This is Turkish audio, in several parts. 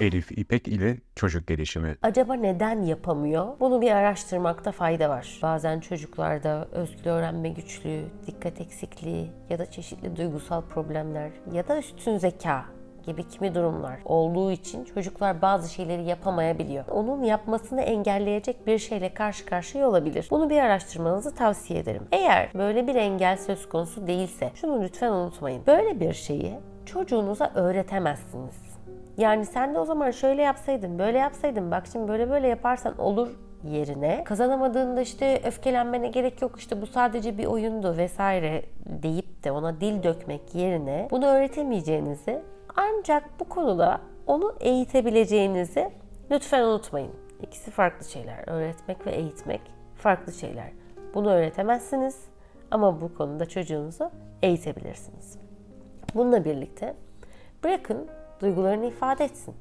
Elif İpek ile çocuk gelişimi. Acaba neden yapamıyor? Bunu bir araştırmakta fayda var. Bazen çocuklarda özgür öğrenme güçlüğü, dikkat eksikliği ya da çeşitli duygusal problemler ya da üstün zeka gibi kimi durumlar olduğu için çocuklar bazı şeyleri yapamayabiliyor. Onun yapmasını engelleyecek bir şeyle karşı karşıya olabilir. Bunu bir araştırmanızı tavsiye ederim. Eğer böyle bir engel söz konusu değilse şunu lütfen unutmayın. Böyle bir şeyi çocuğunuza öğretemezsiniz. Yani sen de o zaman şöyle yapsaydın, böyle yapsaydın, bak şimdi böyle böyle yaparsan olur yerine kazanamadığında işte öfkelenmene gerek yok işte bu sadece bir oyundu vesaire deyip de ona dil dökmek yerine bunu öğretemeyeceğinizi ancak bu konuda onu eğitebileceğinizi lütfen unutmayın. İkisi farklı şeyler. Öğretmek ve eğitmek farklı şeyler. Bunu öğretemezsiniz ama bu konuda çocuğunuzu eğitebilirsiniz. Bununla birlikte bırakın duygularını ifade etsin.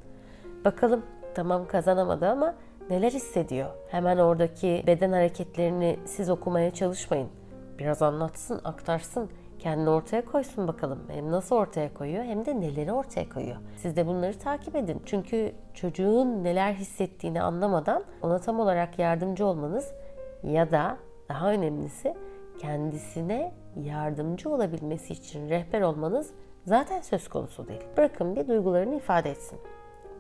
Bakalım tamam kazanamadı ama neler hissediyor? Hemen oradaki beden hareketlerini siz okumaya çalışmayın. Biraz anlatsın, aktarsın. Kendini ortaya koysun bakalım. Hem nasıl ortaya koyuyor hem de neleri ortaya koyuyor. Siz de bunları takip edin. Çünkü çocuğun neler hissettiğini anlamadan ona tam olarak yardımcı olmanız ya da daha önemlisi kendisine yardımcı olabilmesi için rehber olmanız zaten söz konusu değil. Bırakın bir duygularını ifade etsin.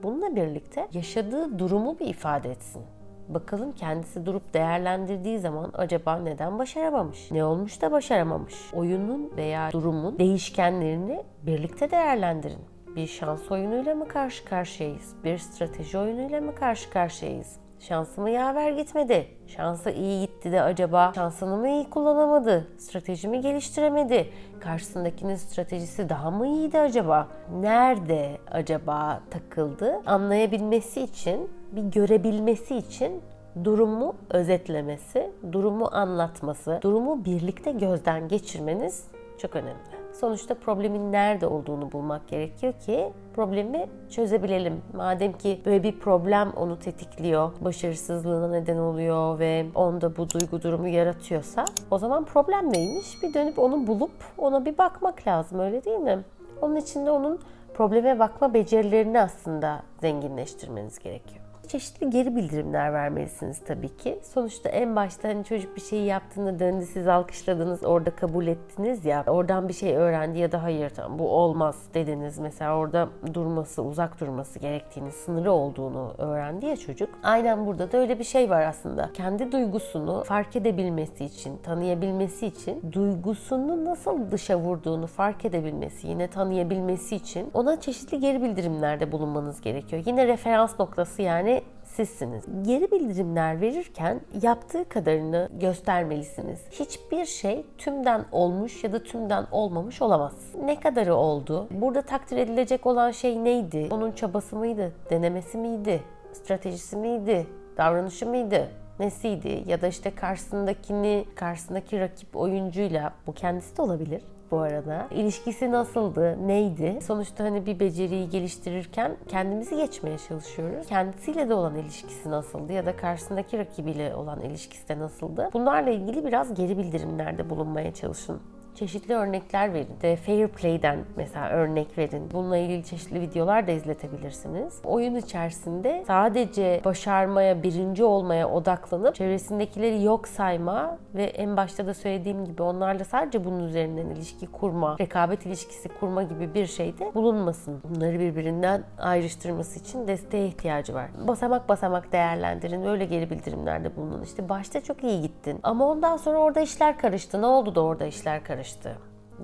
Bununla birlikte yaşadığı durumu bir ifade etsin. Bakalım kendisi durup değerlendirdiği zaman acaba neden başaramamış? Ne olmuş da başaramamış? Oyunun veya durumun değişkenlerini birlikte değerlendirin. Bir şans oyunuyla mı karşı karşıyayız? Bir strateji oyunuyla mı karşı karşıyayız? Şansımı yaver gitmedi. Şansı iyi gitti de acaba şansını mı iyi kullanamadı? Stratejimi geliştiremedi. Karşısındakinin stratejisi daha mı iyiydi acaba? Nerede acaba takıldı? Anlayabilmesi için, bir görebilmesi için durumu özetlemesi, durumu anlatması, durumu birlikte gözden geçirmeniz çok önemli. Sonuçta problemin nerede olduğunu bulmak gerekiyor ki problemi çözebilelim. Madem ki böyle bir problem onu tetikliyor, başarısızlığına neden oluyor ve onda bu duygu durumu yaratıyorsa o zaman problem neymiş? Bir dönüp onu bulup ona bir bakmak lazım öyle değil mi? Onun için de onun probleme bakma becerilerini aslında zenginleştirmeniz gerekiyor çeşitli geri bildirimler vermelisiniz tabii ki. Sonuçta en başta hani çocuk bir şeyi yaptığında döndü siz alkışladınız, orada kabul ettiniz ya. Oradan bir şey öğrendi ya da hayır tamam bu olmaz dediniz. Mesela orada durması, uzak durması gerektiğini, sınırı olduğunu öğrendi ya çocuk. Aynen burada da öyle bir şey var aslında. Kendi duygusunu fark edebilmesi için, tanıyabilmesi için, duygusunu nasıl dışa vurduğunu fark edebilmesi, yine tanıyabilmesi için ona çeşitli geri bildirimlerde bulunmanız gerekiyor. Yine referans noktası yani sizsiniz. Geri bildirimler verirken yaptığı kadarını göstermelisiniz. Hiçbir şey tümden olmuş ya da tümden olmamış olamaz. Ne kadarı oldu? Burada takdir edilecek olan şey neydi? Onun çabası mıydı? Denemesi miydi? Stratejisi miydi? Davranışı mıydı? nesiydi ya da işte karşısındakini, karşısındaki rakip oyuncuyla bu kendisi de olabilir bu arada. İlişkisi nasıldı, neydi? Sonuçta hani bir beceriyi geliştirirken kendimizi geçmeye çalışıyoruz. Kendisiyle de olan ilişkisi nasıldı ya da karşısındaki rakibiyle olan ilişkisi de nasıldı? Bunlarla ilgili biraz geri bildirimlerde bulunmaya çalışın çeşitli örnekler verin. De Fair Play'den mesela örnek verin. Bununla ilgili çeşitli videolar da izletebilirsiniz. Oyun içerisinde sadece başarmaya, birinci olmaya odaklanıp çevresindekileri yok sayma ve en başta da söylediğim gibi onlarla sadece bunun üzerinden ilişki kurma, rekabet ilişkisi kurma gibi bir şeyde bulunmasın. Bunları birbirinden ayrıştırması için desteğe ihtiyacı var. Basamak basamak değerlendirin. Öyle geri bildirimlerde bulunun. İşte başta çok iyi gittin ama ondan sonra orada işler karıştı. Ne oldu da orada işler karıştı?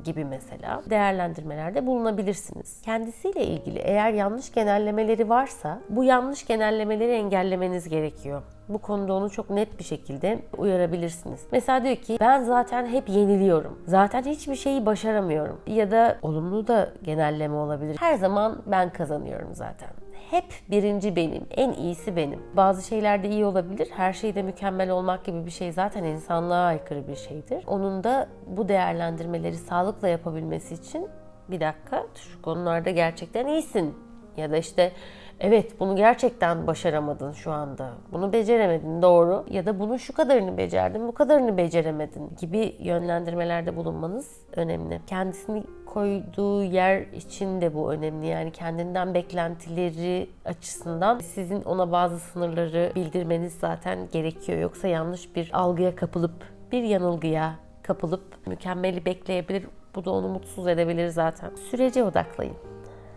Gibi mesela değerlendirmelerde bulunabilirsiniz. Kendisiyle ilgili eğer yanlış genellemeleri varsa bu yanlış genellemeleri engellemeniz gerekiyor. Bu konuda onu çok net bir şekilde uyarabilirsiniz. Mesela diyor ki ben zaten hep yeniliyorum. Zaten hiçbir şeyi başaramıyorum. Ya da olumlu da genelleme olabilir. Her zaman ben kazanıyorum zaten hep birinci benim, en iyisi benim. Bazı şeylerde iyi olabilir, her şeyde mükemmel olmak gibi bir şey zaten insanlığa aykırı bir şeydir. Onun da bu değerlendirmeleri sağlıkla yapabilmesi için bir dakika şu konularda gerçekten iyisin ya da işte Evet bunu gerçekten başaramadın şu anda. Bunu beceremedin doğru. Ya da bunun şu kadarını becerdin, bu kadarını beceremedin gibi yönlendirmelerde bulunmanız önemli. Kendisini koyduğu yer için de bu önemli. Yani kendinden beklentileri açısından sizin ona bazı sınırları bildirmeniz zaten gerekiyor. Yoksa yanlış bir algıya kapılıp, bir yanılgıya kapılıp mükemmeli bekleyebilir. Bu da onu mutsuz edebilir zaten. Sürece odaklayın.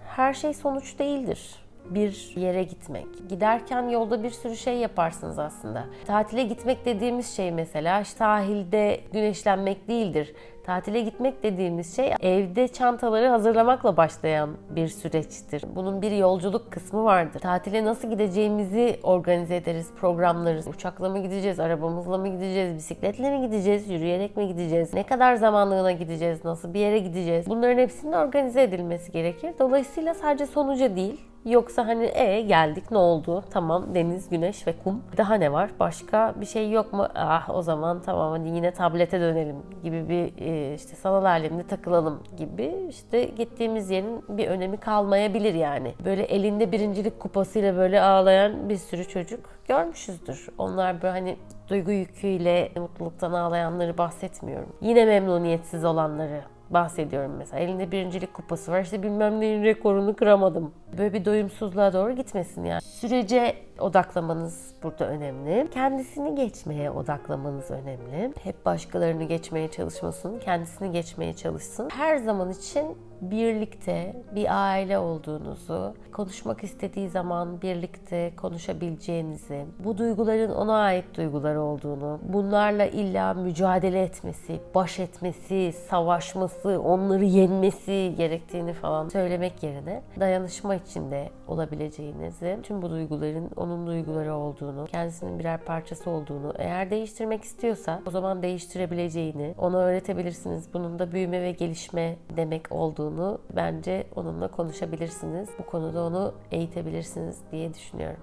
Her şey sonuç değildir bir yere gitmek. Giderken yolda bir sürü şey yaparsınız aslında. Tatile gitmek dediğimiz şey mesela sahilde güneşlenmek değildir. Tatile gitmek dediğimiz şey evde çantaları hazırlamakla başlayan bir süreçtir. Bunun bir yolculuk kısmı vardır. Tatile nasıl gideceğimizi organize ederiz, programlarız. Uçakla mı gideceğiz, arabamızla mı gideceğiz, bisikletle mi gideceğiz, yürüyerek mi gideceğiz, ne kadar zamanlığına gideceğiz, nasıl bir yere gideceğiz. Bunların hepsinin organize edilmesi gerekir. Dolayısıyla sadece sonuca değil, Yoksa hani e geldik ne oldu? Tamam deniz, güneş ve kum. Daha ne var? Başka bir şey yok mu? Ah o zaman tamam hadi yine tablete dönelim gibi bir e, işte sanal alemde takılalım gibi işte gittiğimiz yerin bir önemi kalmayabilir yani. Böyle elinde birincilik kupasıyla böyle ağlayan bir sürü çocuk görmüşüzdür. Onlar böyle hani duygu yüküyle mutluluktan ağlayanları bahsetmiyorum. Yine memnuniyetsiz olanları bahsediyorum mesela. Elinde birincilik kupası var. İşte bilmem neyin rekorunu kıramadım. Böyle bir doyumsuzluğa doğru gitmesin yani. Sürece odaklamanız burada önemli. Kendisini geçmeye odaklamanız önemli. Hep başkalarını geçmeye çalışmasın. Kendisini geçmeye çalışsın. Her zaman için birlikte bir aile olduğunuzu, konuşmak istediği zaman birlikte konuşabileceğinizi, bu duyguların ona ait duygular olduğunu, bunlarla illa mücadele etmesi, baş etmesi, savaşması, onları yenmesi gerektiğini falan söylemek yerine dayanışma içinde olabileceğinizi, tüm bu duyguların onun duyguları olduğunu, kendisinin birer parçası olduğunu, eğer değiştirmek istiyorsa o zaman değiştirebileceğini, ona öğretebilirsiniz. Bunun da büyüme ve gelişme demek olduğunu bence onunla konuşabilirsiniz. Bu konuda onu eğitebilirsiniz diye düşünüyorum.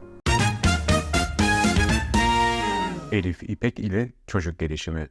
Elif İpek ile çocuk gelişimi